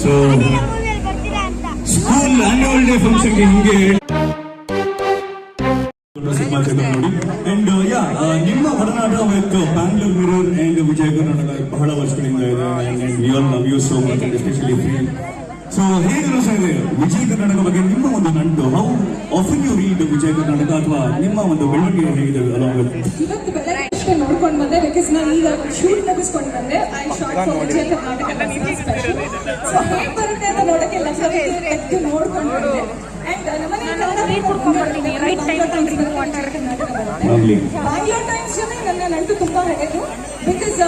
So school annual day ಫಂಕ್ಷನ್ಗೆ ಹಿಂಗೆ and ಯಾ ನಿಮ್ಮ ಒಡನಾಟ ವಿತ್ ಅಂಡ್ ವಿಜಯ ಕರ್ನಾಟಕ ಬಹಳ ವರ್ಷಗಳಿಂದ ಇದೆ. Love you so much especially so ಹೇಗೆ ವಿಜಯ ಕರ್ನಾಟಕ ಬಗ್ಗೆ ನಿಮ್ಮ ಒಂದು ನಂಟು. How often you read Vijaya Karnataka ಅಥವಾ ನಿಮ್ಮ ಒಂದು ನೋಡ್ಕೊಂಡು ಬಂದೆ ಬಿಕಾಸ್ ನಾನು ಈಗ ಶೂಟ್ ಮುಗಿಸ್ಕೊಂಡು ಬಂದೆ. I short for Vijaya Karnataka special so ಹೇಗೆ ಬರುತ್ತೆ ಅಂತ ಎದ್ದು ನೋಡ್ಕೊಂಡು ಬಂದೆ. ಅಂಡ್ ನಮ್ಮನೆ. ಬ್ಯಾಂಗ್ಳೂರ್ ಟೈಮ್ಸ್ ಜೊತೆ ನನ್ನ ನಂಟು ತುಂಬಾ ಹೇಳಿದ್ರು because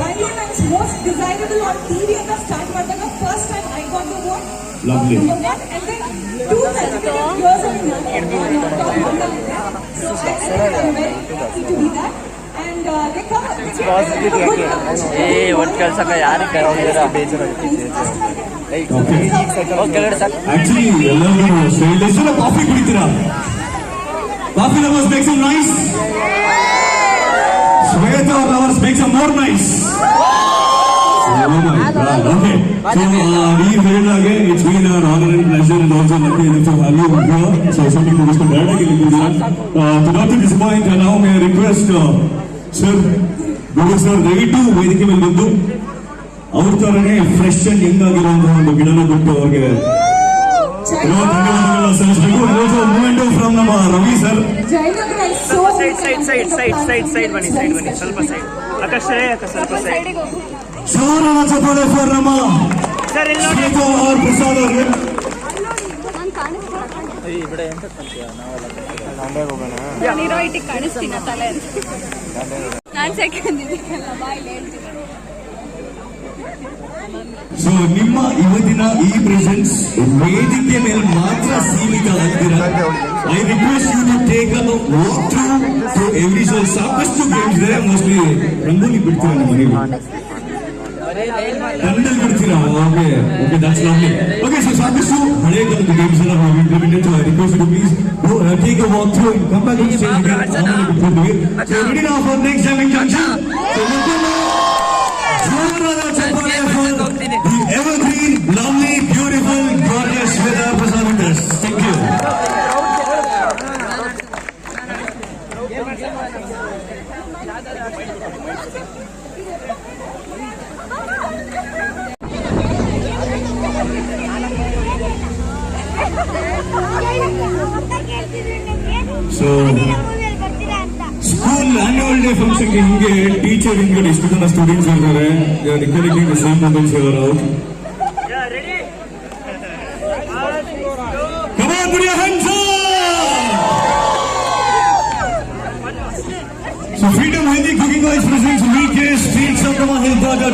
Bangalore Times most desirable on TV ಅಂತ ಸ್ಟಾರ್ಟ್ ಮಾಡಿದಾಗ first time I got to work and And come. Positivity ಏ ಒಟ್ಟು ಕೆಲ್ಸಕ್ಕ ಯಾರಿಗೆ ಕರೋದಿರ ಕೆಳಗಡೆ ಸಾಕು ಆಕ್ಚುಲಿ ಎಲ್ಲರೂ ಎಷ್ಟು ಕಾಫಿ ಕುಡಿತೀರಾ coffee lovers make some nice Shwetha lovers make some more nice okay so ನೀವು ಹೇಳಿದಾಗೆ it's been our honour and pleasure and also lucky to have you here so shooting ಮುಗಿಸ್ಕೊಂಡು ಡೈರೆಕ್ಟ್ ಆಗಿ ಇಲ್ಲಿದ್ದೀರಾ to not to disappoint ನಾವು May request sir Govind sir ದಯವಿಟ್ಟು ವೇದಿಕೆ ಮೇಲೆ ಬಂದು ಅವ್ರ ತರನೇ ಫ್ರೆಶ್ ಅಂಡ್ ಯಂಗ್ ಆಗಿರುವಂತಹ ಒಂದು ಗಿಡನ ಬಿಟ್ಟು ಅವ್ರಿಗೆ ಸಲ್ಲಿಸಬೇಕು. ಮೂಮೆಂಟ್ ಫ್ರಮ್ ನಮ್ಮ Ravi sir. Jayanagar is so. Side side side side side side ಬನ್ನಿ ಸೈಡ್ ಬನ್ನಿ ಸ್ವಲ್ಪ ಸೈಡ್. ಅಕ್ಕ ಸರಿ ಅಕ್ಕ ಸ್ವಲ್ಪ ಸೈಡ್. ಶೋರನ ಚಪ್ಪಾಳೆ ಫಾರ್ ನಮ್ಮ ಸರ್ ಇಲ್ಲಿ ನೋಡಿ. ಶ್ವೇತಾ ಅವ್ರ. ಪ್ರಸಾದ್ ಅವ್ರಿಗೆ ನಾನಿರೋ ಇಟ್ಟಿಗೆ ಸೊ ನಿಮ್ಮ ಇವತ್ತಿನ ಈ ಪ್ರೆಸೆನ್ಸ್ ವೇದಿಕೆ ಮೇಲೆ ಮಾತ್ರ ಸೀಮಿತ I request to take a walk to every so ಸಾಕಷ್ಟು ಗೇಮ್ಸ್ ಇದೆ ಮೋಸ್ಟ್ಲಿ ರಂಗೋಲಿ ನಿಮ್ಮ ಮನೆಗೆ ತಂಡಲ್ಲಿ ಬಿಡ್ತೀರಾ okay okay that's lovely okay so ಸಾಕಷ್ಟು ಹಳೆಯ ಕಾಲದ ಗೇಮ್ಸ್ ಎಲ್ಲ ನಾವು implemented so I request you please take a walk through come back to stage again ಆಮೇಲೆ ಬಿಟ್ಬಿಡ್ತೀವಿ so ready now for next time in junction so ಜೋರಾದ ಚಪ್ಪಾಳೆ for the evergreen lovely beautiful gorgeous Shwetha Prasad winters thank you So- ಬರ್ತೀರಾ ಅಂತ school annual day ಫಂಕ್ಷನ್ಗೆ ಹಿಂಗೆ teacher ಹಿಂದ್ಗಡೆ ಇಷ್ಟು ಜನ ಸ್ಟೂಡೆಂಟ್ಸ್ ಇರ್ತಾರೆ recollecting the same moments our out ready Come on, put your hands up! So Freedom Hindi Cooking Oil presents weekend streets of the Mahil Plaza,